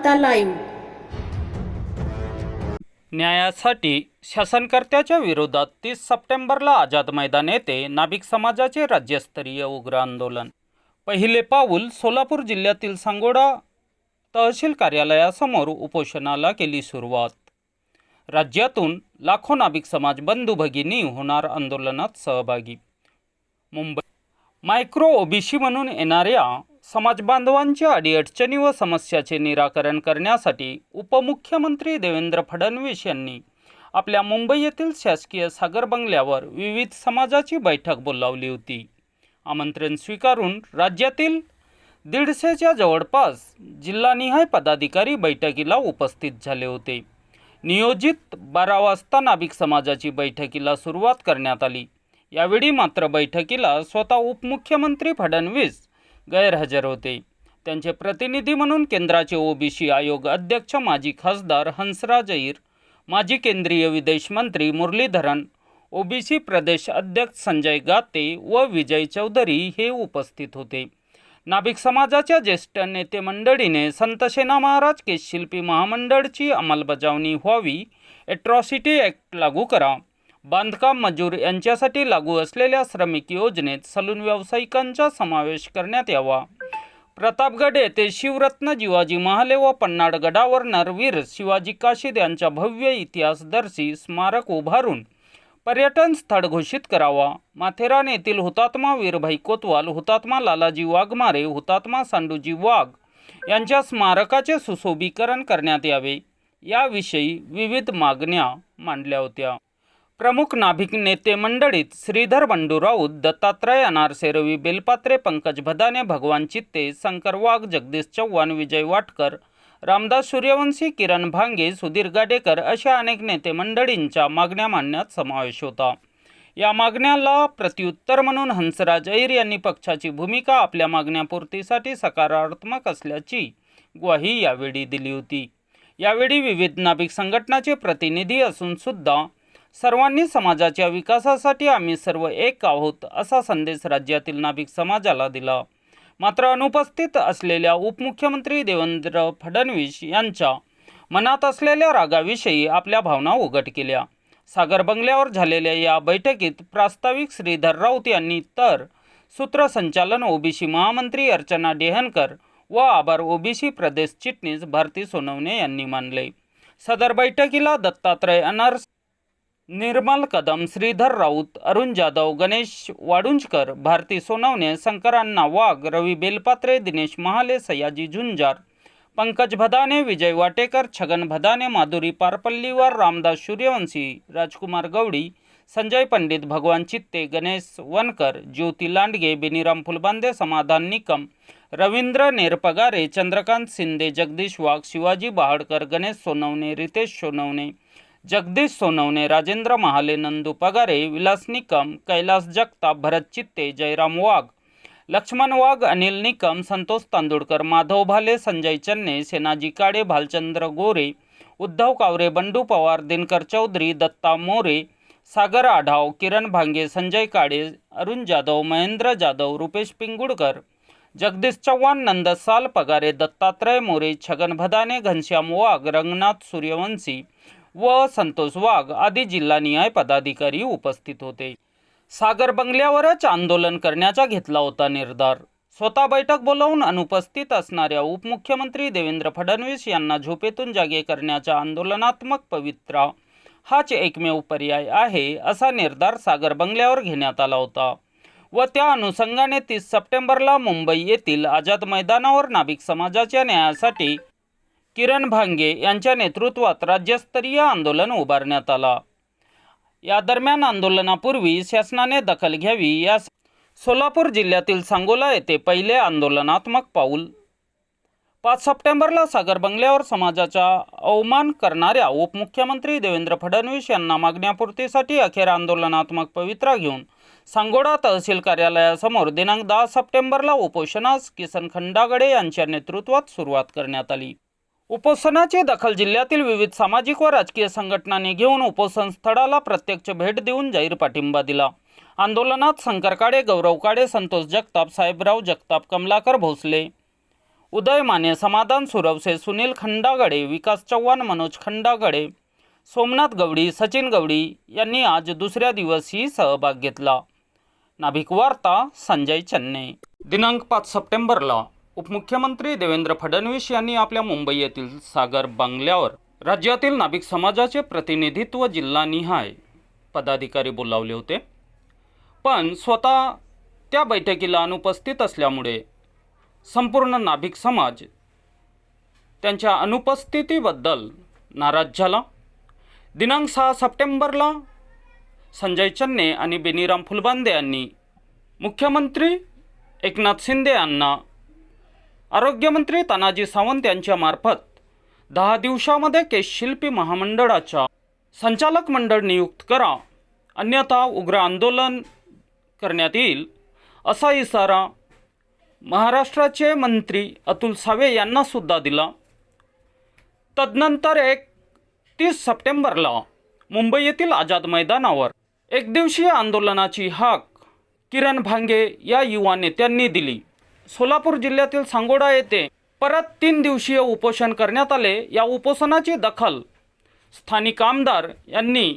वार्ता लाईव्ह न्यायासाठी शासनकर्त्याच्या विरोधात तीस सप्टेंबरला आझाद मैदान येथे नाभिक समाजाचे राज्यस्तरीय उग्र आंदोलन. पहिले पाऊल सोलापूर जिल्ह्यातील सांगोडा तहसील कार्यालयासमोर उपोषणाला केली सुरुवात. राज्यातून लाखो नाभिक समाज बंधू भगिनी होणार आंदोलनात सहभागी. मुंबई मायक्रो ओबीसी म्हणून येणाऱ्या समाजबांधवांच्या अडीअडचणी व समस्याचे निराकरण करण्यासाठी उपमुख्यमंत्री देवेंद्र फडणवीस यांनी आपल्या मुंबई येथील शासकीय सागर बंगल्यावर विविध समाजाची बैठक बोलावली होती. आमंत्रण स्वीकारून राज्यातील दीडशेच्या जवळपास जिल्हानिहाय पदाधिकारी बैठकीला उपस्थित झाले होते. नियोजित बारा वाजता नाभिक समाजाची बैठकीला सुरुवात करण्यात आली. यावेळी मात्र बैठकीला स्वतः उपमुख्यमंत्री फडणवीस गैरहजर होते. त्यांचे प्रतिनिधी म्हणून केंद्राचे ओबीसी आयोग अध्यक्ष माजी खासदार हंसराज अहिर माजी केंद्रीय विदेश मंत्री मुरलीधरन ओबीसी प्रदेश अध्यक्ष संजय गाते व विजय चौधरी हे उपस्थित होते. नाभिक समाजाच्या ज्येष्ठ नेते मंडळीने संतसेना महाराज केशशिल्पी महामंडळची अंमलबजावणी व्हावी ॲट्रॉसिटी ॲक्ट लागू करा. बांधकाम मजूर यांच्यासाठी लागू असलेल्या श्रमिक योजनेत सलून व्यावसायिकांचा समावेश करण्यात यावा. प्रतापगड येथे शिवरत्न जिवाजी महाले व पन्नाड गडावर नरवीर शिवाजी काशीद यांच्या भव्य इतिहासदर्शी स्मारक उभारून पर्यटन स्थळ घोषित करावा. माथेरान येथील हुतात्मा वीरभाई कोतवाल हुतात्मा लालाजी वाघमारे हुतात्मा सांडूजी वाघ यांच्या स्मारकाचे सुशोभीकरण करण्यात यावे. याविषयी विविध मागण्या मांडल्या होत्या. प्रमुख नाभिक नेते मंडळीत श्रीधर बंडू राऊत दत्तात्रय अनारसे रवी बेलपात्रे पंकज भदाने भगवान चित्ते शंकर वाघ जगदीश चव्हाण विजय वाटकर रामदास सूर्यवंशी किरण भांगे सुधीर गाडेकर अशा अनेक नेते मंडळींच्या मागण्या मांडण्यात समावेश होता. या मागण्याला प्रत्युत्तर म्हणून हंसराज ऐर यांनी पक्षाची भूमिका आपल्या मागण्यापूर्तीसाठी सकारात्मक असल्याची ग्वाही यावेळी दिली होती. यावेळी विविध नाभिक संघटनाचे प्रतिनिधी असूनसुद्धा सर्वांनी समाजाच्या विकासासाठी आम्ही सर्व एक आहोत असा संदेश राज्यातील नाभिक समाजाला दिला. मात्र अनुपस्थित असलेल्या उपमुख्यमंत्री देवेंद्र फडणवीस यांच्या मनात असलेल्या रागाविषयी आपल्या भावना उघड केल्या. सागर बंगल्यावर झालेल्या या बैठकीत प्रास्ताविक श्रीधर राऊत यांनी तर सूत्रसंचालन ओबीसी महामंत्री अर्चना डेहनकर व आभार ओबीसी प्रदेश चिटणीस भारती सोनवणे यांनी मानले. सदर बैठकीला दत्तात्रय अनर्स निर्मल कदम, श्रीधर राऊत, अरुण जाधव, गणेश वाडुंजकर, भारती सोनवणे, शंकरांना वाघ, रवी बेलपात्रे, दिनेश महाले, सयाजी झुंजार, पंकज भदाने, विजय वाटेकर, छगन भदाने, माधुरी पारपल्लीवर, रामदास सूर्यवंशी, राजकुमार गवडी संजय पंडित, भगवान चित्ते, गणेश वनकर, ज्योती लांडगे, बेनीराम फुलबांदे, समाधान निकम, रवींद्र नेरपगारे, चंद्रकांत शिंदे, जगदीश वाघ, शिवाजी बहाडकर, गणेश सोनवणे, रितेश सोनवणे जगदीश सोनवणे राजेंद्र महाले नंदू पगारे विलास निकम कैलास जगताप भरत चित्ते जयराम वाघ लक्ष्मण वाघ अनिल निकम संतोष तांदुळकर माधव भाले संजय चन्ने सेनाजी काळे भालचंद्र गोरे उद्धव कावरे बंडू पवार दिनकर चौधरी दत्ता मोरे सागर आढाव किरण भांगे संजय काळे अरुण जाधव महेंद्र जाधव रुपेश पिंगुडकर जगदीश चव्हाण नंदसाल पगारे दत्तात्रय मोरे छगन भदाने घनश्याम वाघ रंगनाथ सूर्यवंशी व संतोष वाघ आदी जिल्हानिहाय पदाधिकारी उपस्थित होते. सागर बंगल्यावरच आंदोलन करण्याचा घेतला होता निर्धार. स्वतः बैठक बोलावून अनुपस्थित असणाऱ्या उपमुख्यमंत्री देवेंद्र फडणवीस यांना झोपेतून जागे करण्याचा आंदोलनात्मक पवित्रा हाच एकमेव पर्याय आहे असा निर्धार सागर बंगल्यावर घेण्यात आला होता. व त्या अनुषंगाने तीस सप्टेंबरला मुंबई येथील आझाद मैदानावर नाभिक समाजाच्या न्यायासाठी किरण भांगे यांच्या नेतृत्वात राज्यस्तरीय आंदोलन उभारण्यात आला. या दरम्यान आंदोलनापूर्वी शासनाने दखल घ्यावी यास सोलापूर जिल्ह्यातील सांगोला येथे पहिले आंदोलनात्मक पाऊल. पाच सप्टेंबरला सागर बंगल्यावर समाजाचा अवमान करणाऱ्या उपमुख्यमंत्री देवेंद्र फडणवीस यांना मागण्यापूर्तीसाठी अखेर आंदोलनात्मक पवित्रा घेऊन सांगोडा तहसील कार्यालयासमोर दिनांक दहा सप्टेंबरला उपोषणास किसन खंडागडे यांच्या नेतृत्वात सुरुवात करण्यात आली. उपोषणाची दखल जिल्ह्यातील विविध सामाजिक व राजकीय संघटनांनी घेऊन उपोषण स्थळाला प्रत्यक्ष भेट देऊन जाहीर पाठिंबा दिला. आंदोलनात शंकर काडे गौरव काडे संतोष जगताप साहेबराव जगताप कमलाकर भोसले. उदय माने समाधान सुरवसे सुनील खंडागडे विकास चव्हाण मनोज खंडागडे सोमनाथ गवडी सचिन गवडी यांनी आज दुसऱ्या दिवसही सहभाग घेतला. नाभिक वार्ता संजय चन्ने. दिनांक पाच सप्टेंबरला. उपमुख्यमंत्री देवेंद्र फडणवीस यांनी आपल्या मुंबई येथील सागर बंगल्यावर राज्यातील नाभिक समाजाचे प्रतिनिधित्व जिल्हानिहाय पदाधिकारी बोलावले होते. पण स्वतः त्या बैठकीला अनुपस्थित असल्यामुळे संपूर्ण नाभिक समाज त्यांच्या अनुपस्थितीबद्दल नाराज झाला. दिनांक सहा सप्टेंबरला संजय चन्ने आणि बेनीराम फुलबांदे यांनी मुख्यमंत्री एकनाथ शिंदे यांना आरोग्यमंत्री तानाजी सावंत यांच्या मार्फत दहा दिवसामध्ये केशशिल्पी महामंडळाच्या संचालक मंडळ नियुक्त करा. अन्यथा उग्र आंदोलन करण्यात येईल असा इशारा महाराष्ट्राचे मंत्री अतुल सावे यांनासुद्धा दिला. तदनंतर एक तीस सप्टेंबरला मुंबई येथील आझाद मैदानावर एकदिवसीय आंदोलनाची हाक किरण भांगे या युवा नेत्यांनी दिली. सोलापूर जिल्ह्यातील सांगोडा येथे परत तीन दिवसीय उपोषण करण्यात आले. या उपोषणाची दखल स्थानिक आमदार यांनी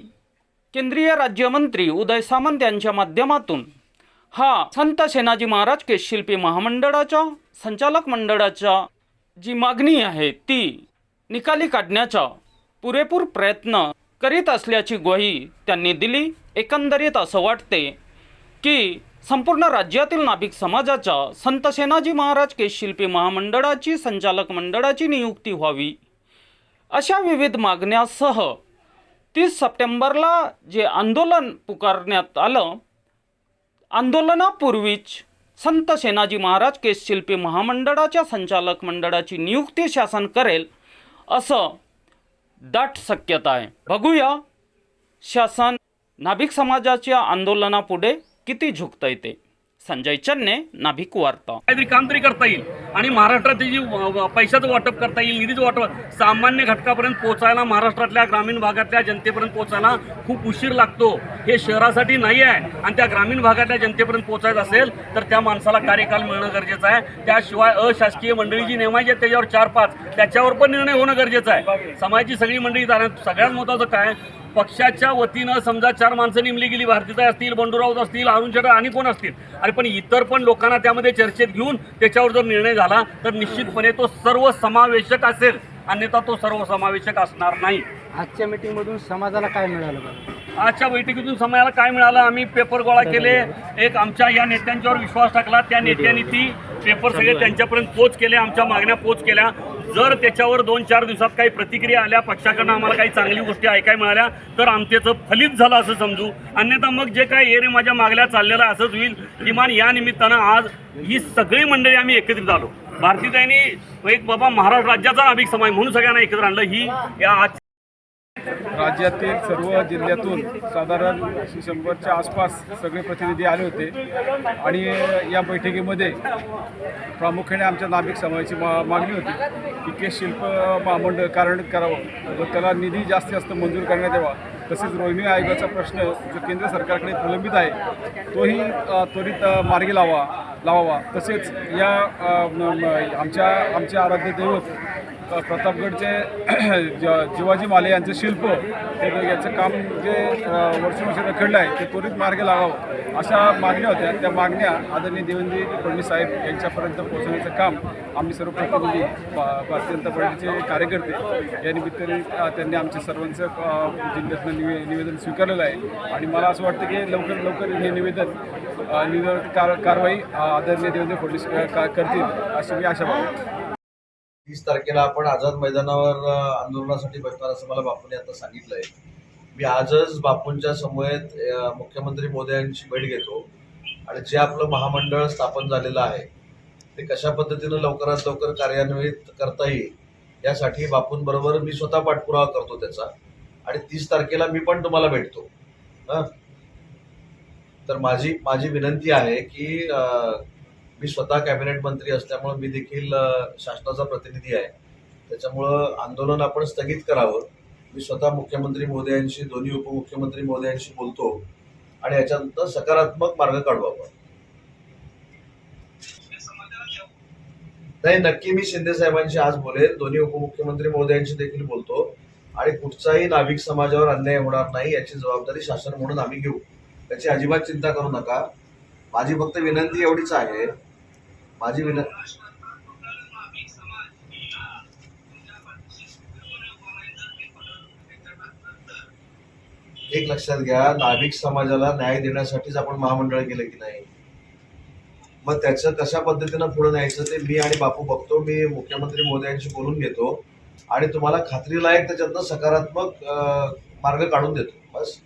केंद्रीय राज्यमंत्री उदय सामंत यांच्या माध्यमातून. हा संत सेनाजी महाराज केशशिल्पी महामंडळाच्या संचालक मंडळाच्या जी मागणी आहे ती निकाली काढण्याचा पुरेपूर प्रयत्न करीत असल्याची ग्वाही त्यांनी दिली. एकंदरीत असं वाटते की संपूर्ण राज्यातील नाभिक समाजाच्या संत सेनाजी महाराज केशशिल्पी महामंडळाची संचालक मंडळाची नियुक्ती व्हावी. अशा विविध मागण्यासह तीस सप्टेंबरला जे आंदोलन पुकारण्यात आलं आंदोलनापूर्वीच संत सेनाजी महाराज केशशिल्पी महामंडळाच्या संचालक मंडळाची नियुक्ती शासन करेल असं दाट शक्यता आहे. बघूया शासन नाभिक समाजाच्या आंदोलनापुढे किती झुकतं ते? संजय चन्ने नाभिक वार्ता. काहीतरी काम तरी करता येईल. आणि महाराष्ट्रात जी पैशाचं वाटप करता येईल निधीचं वाटप सामान्य घटकापर्यंत पोहोचायला महाराष्ट्रातल्या ग्रामीण भागातल्या जनतेपर्यंत पोहोचायला खूप उशीर लागतो. हे शहरासाठी नाही आहे. आणि त्या ग्रामीण भागातल्या जनतेपर्यंत पोहोचायचं असेल तर त्या माणसाला कार्यकाल मिळणं गरजेचं आहे. त्याशिवाय अशासकीय मंडळी जी नेमायची आहेत त्याच्यावर चार पाच त्याच्यावर पण निर्णय होणं गरजेचं आहे. समाजाची सगळी मंडळी सगळ्यात महत्त्वाचं काय? पक्षाच्या वतीनं समजा चार माणसं नेमली गेली भारतीय असतील बंडू असतील अरुण शेटर आणि कोण असतील? आणि पण इतर पण लोकांना त्यामध्ये चर्चेत घेऊन त्याच्यावर जर निर्णय झाला तर निश्चितपणे तो सर्व समावेशक असेल. अन्यथा तो सर्वसमावेशक असणार नाही. आजच्या मीटिंगमधून समाजाला काय मिळालं आजच्या बैठकीतून समयाला काय मिळालं? आम्ही पेपर गोळा केले. एक आमच्या या नेत्यांच्यावर विश्वास टाकला. त्या नेत्यांनी ती पेपर सगळे त्यांच्यापर्यंत पोच केले आमच्या मागण्या पोच केल्या. जर त्याच्यावर दोन चार दिवसात काही प्रतिक्रिया आल्या पक्षाकडनं आम्हाला काही चांगली गोष्टी ऐकाय मिळाल्या तर आमच्याचं फलित झालं असं समजू. अन्यथा मग जे काही एरे माझ्या मागल्या चाललेलं आहे असंच होईल. किमान या निमित्तानं आज ही सगळी मंडळी आम्ही एकत्रित आलो. भारतीताईंनी एक बाबा महाराष्ट्र राज्याचा नाभिक समाज म्हणून सगळ्यांना एकत्र आणलं. ही या आज राज्यातील सर्व जिल्ह्यातून साधारण शंभरच्या आसपास सगळे प्रतिनिधी आले होते. आणि या बैठकीमध्ये प्रामुख्याने आमच्या नाभिक समाजाची मा मागणी होती की केस शिल्प महामंडळ कारण करावं व त्याला निधी जास्तीत जास्त मंजूर करण्यात यावा. तसेच रोहिणी आयोगाचा प्रश्न जो केंद्र सरकारकडे प्रलंबित आहे तोही त्वरित मार्गी लावा लावावा. तसेच या आमच्या आमचे आराध्य दैवत प्रतापगडचे जिवाजी माले यांचं शिल्प याचं काम जे अ, वर्षोवर्ष रखडलं आहे ते त्वरित मार्गी लागावं. अशा मागण्या होत्या. त्या मागण्या आदरणीय देवेंद्र फडणवीस साहेब यांच्यापर्यंत पोहोचवण्याचं काम आम्ही सर्व प्रतिनिधी भारतीय जनता पार्टीचे कार्यकर्ते या निमित्ताने त्यांनी आमच्या सर्वांचं अ, जिल्ह्यातलं निवे निवेदन स्वीकारलेलं आहे. आणि मला असं वाटतं की लवकर लवकर हे निवेदन निवेदन कार कारवाई आदरणीय देवेंद्र फडणवीस का- करतील अशी मी आशा बाळगतो. वीस तारखेला आपण आझाद मैदानावर आंदोलनासाठी बसणार असं मला बापूने आता आहे मी आजच बापूंच्या समवेत मुख्यमंत्री मोदयांची भेट घेतो. आणि जे आपलं महामंडळ स्थापन झालेलं आहे ते कशा पद्धतीनं लवकरात लवकर कार्यान्वित करता येईल यासाठी बापूंबरोबर मी स्वतः पाठपुरावा करतो त्याचा. आणि तीस तारखेला मी पण तुम्हाला भेटतो. तर माझी माझी विनंती आहे की मी स्वतः कॅबिनेट मंत्री असल्यामुळे मी देखील शासनाचा प्रतिनिधी आहे. त्याच्यामुळं आंदोलन आपण स्थगित करावं. मी स्वतः मुख्यमंत्री महोदयांशी दोन्ही उपमुख्यमंत्री मोदयांशी बोलतो आणि याच्यानंतर सकारात्मक मार्ग काढू आपण. नाही नक्की मी शिंदे साहेबांशी आज बोलेल दोन्ही उपमुख्यमंत्री महोदयांशी देखील बोलतो. आणि कुठचाही नाभिक समाजावर अन्याय होणार नाही याची जबाबदारी शासन म्हणून आम्ही घेऊ. त्याची अजिबात चिंता करू नका. माझी फक्त विनंती एवढीच आहे. माझी विनंती एक लक्षात घ्या नाभिक समाजाला न्याय देण्यासाठीच आपण महामंडळ केलं की नाही? मग त्याचं कशा पद्धतीनं पुढे न्यायचं ते मी आणि बापू बघतो मी मुख्यमंत्री मोदयांशी बोलून घेतो आणि तुम्हाला खात्रीलायक त्याच्यातनं सकारात्मक मार्ग काढून देतो बस.